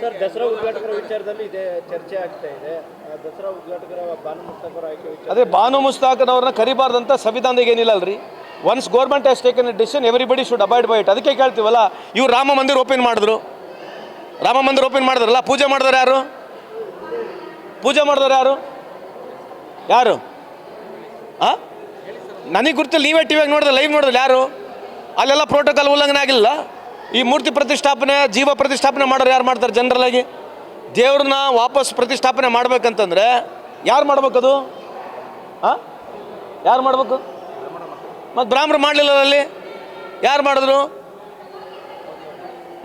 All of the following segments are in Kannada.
ಸರ್, ದಸರಾ ಉದ್ಘಾಟಕರ ವಿಚಾರದಲ್ಲಿ ಇದೆ ಚರ್ಚೆ ಆಗ್ತಾ ಇದೆ. ದಸರಾ ಉದ್ಘಾಟಕರ ಬಾನು ಮುಸ್ತಾಕರ ಆಯ್ಕೆ ಅದೇ ಬಾನು ಮುಸ್ತಾಕನವ್ರನ್ನ ಕರಿಬಾರ್ದಂತ ಸಂವಿಧಾನದಾಗ ಏನಿಲ್ಲ ಅಲ್ರಿ once government has taken a decision everybody should abide by it ಅದಕ್ಕೆ ಕೇಳ್ತೀವಲ್ಲ, ಇವ್ರು ರಾಮ ಮಂದಿರ ಓಪನ್ ಮಾಡಿದ್ರು. ರಾಮ ಮಂದಿರ ಓಪನ್ ಮಾಡಿದ್ರಲ್ಲ, ಪೂಜೆ ಮಾಡಿದವ್ರು ಯಾರು? ಪೂಜೆ ಮಾಡಿದವ್ರು ಯಾರು? ಯಾರು? ಆ? ನನಗೆ ಗುರ್ತಿಲ್ಲ ನೀವೇ ಟಿವಿಯಾಗಿ ನೋಡಿದ್ರೆ ಲೈವ್ ನೋಡಿದ್ರೆ ಯಾರು? ಅಲ್ಲೆಲ್ಲ ಪ್ರೋಟೋಕಾಲ್ ಉಲ್ಲಂಘನೆ ಆಗಿಲ್ಲ. ಈ ಮೂರ್ತಿ ಪ್ರತಿಷ್ಠಾಪನೆ, ಜೀವ ಪ್ರತಿಷ್ಠಾಪನೆ ಮಾಡೋರು ಯಾರು ಮಾಡ್ತಾರೆ ಜನರಲ್ ಆಗಿ? ದೇವ್ರನ್ನ ವಾಪಸ್ ಪ್ರತಿಷ್ಠಾಪನೆ ಮಾಡ್ಬೇಕಂತಂದ್ರೆ ಯಾರು ಮಾಡ್ಬೇಕದು? ಹಾಂ ಯಾರು ಮಾಡಬೇಕು? ಮತ್ತು ಬ್ರಾಹ್ಮಣರು ಮಾಡಲಿಲ್ಲ ಅಲ್ಲಿ? ಯಾರು ಮಾಡಿದ್ರು?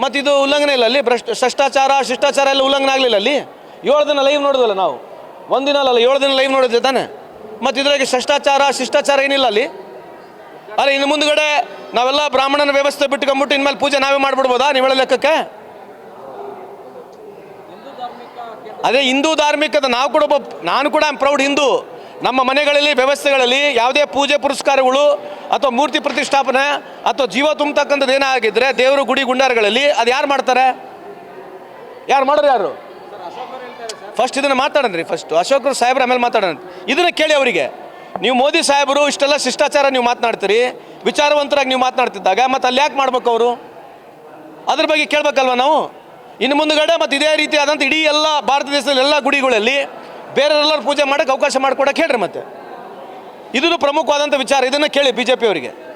ಮತ್ತು ಇದು ಉಲ್ಲಂಘನೆ ಇಲ್ಲ ಅಲ್ಲಿ? ಭ್ರಷ್ಟ ಭ್ರಷ್ಟಾಚಾರ ಶಿಷ್ಟಾಚಾರ ಎಲ್ಲ ಉಲ್ಲಂಘನೆ ಆಗಲಿಲ್ಲ ಅಲ್ಲಿ? ಏಳು ದಿನ ಲೈವ್ ನೋಡಿದ್ವಲ್ಲ ನಾವು? ಒಂದಿನ ಅಲ್ಲ ಏಳು ದಿನ ಲೈವ್ ನೋಡಿದ್ವಿ ತಾನೆ? ಮತ್ತು ಇದ್ರಾಗೆ ಶಿಷ್ಟಾಚಾರ ಶಿಷ್ಟಾಚಾರ ಏನಿಲ್ಲ ಅಲ್ಲಿ? ಅಲ್ಲ ಇನ್ನು ಮುಂದ್ಗಡೆ ನಾವೆಲ್ಲ ಬ್ರಾಹ್ಮಣನ ವ್ಯವಸ್ಥೆ ಬಿಟ್ಕೊಂಡ್ಬಿಟ್ಟು ಇನ್ಮೇಲೆ ಪೂಜೆ ನಾವೇ ಮಾಡಿಬಿಡ್ಬೋದಾ ನಿವಳ ಲೆಕ್ಕಕ್ಕೆ? ಅದೇ ಹಿಂದೂ ಧಾರ್ಮಿಕದ ನಾವು ಕೂಡ ಒಬ್ಬ, ನಾನು ಕೂಡ ಐಮ್ ಪ್ರೌಡ್ ಹಿಂದೂ. ನಮ್ಮ ಮನೆಗಳಲ್ಲಿ, ವ್ಯವಸ್ಥೆಗಳಲ್ಲಿ ಯಾವುದೇ ಪೂಜೆ ಪುರಸ್ಕಾರಗಳು ಅಥವಾ ಮೂರ್ತಿ ಪ್ರತಿಷ್ಠಾಪನೆ ಅಥವಾ ಜೀವ ತುಂಬತಕ್ಕಂಥದ್ದು ಏನಾಗಿದ್ರೆ ದೇವರು ಗುಡಿ ಗುಂಡಾರಗಳಲ್ಲಿ ಅದು ಯಾರು ಮಾಡ್ತಾರೆ? ಯಾರು ಮಾಡೋರು ಯಾರು? ಫಸ್ಟ್ ಇದನ್ನು ರೀ ಫಸ್ಟ್ ಅಶೋಕರು ಸಾಹೇಬ್ರ ಆಮೇಲೆ ಮಾತಾಡೋಣ ಇದನ್ನು ಕೇಳಿ ಅವರಿಗೆ. ನೀವು ಮೋದಿ ಸಾಹೇಬರು, ಇಷ್ಟೆಲ್ಲ ಶಿಷ್ಟಾಚಾರ ನೀವು ಮಾತನಾಡ್ತೀರಿ, ವಿಚಾರವಂತರಾಗಿ ನೀವು ಮಾತನಾಡ್ತಿದ್ದಾಗ, ಮತ್ತು ಅಲ್ಲಿ ಯಾಕೆ ಮಾಡ್ಬೇಕು ಅವರು? ಅದ್ರ ಬಗ್ಗೆ ಕೇಳಬೇಕಲ್ವ ನಾವು? ಇನ್ನು ಮುಂದುಗಡೆ ಮತ್ತು ಇದೇ ರೀತಿ ಆದಂಥ ಇಡೀ ಎಲ್ಲ ಭಾರತ ದೇಶದಲ್ಲಿ ಎಲ್ಲ ಗುಡಿಗಳಲ್ಲಿ ಬೇರೆಯವರೆಲ್ಲರೂ ಪೂಜೆ ಮಾಡೋಕ್ಕೆ ಅವಕಾಶ ಮಾಡಿಕೊಡಕ್ಕೆ ಹೇಳ್ರಿ ಮತ್ತೆ. ಇದನ್ನು ಪ್ರಮುಖವಾದಂಥ ವಿಚಾರ. ಇದನ್ನು ಕೇಳಿ ಬಿ ಜೆ ಪಿಯವರಿಗೆ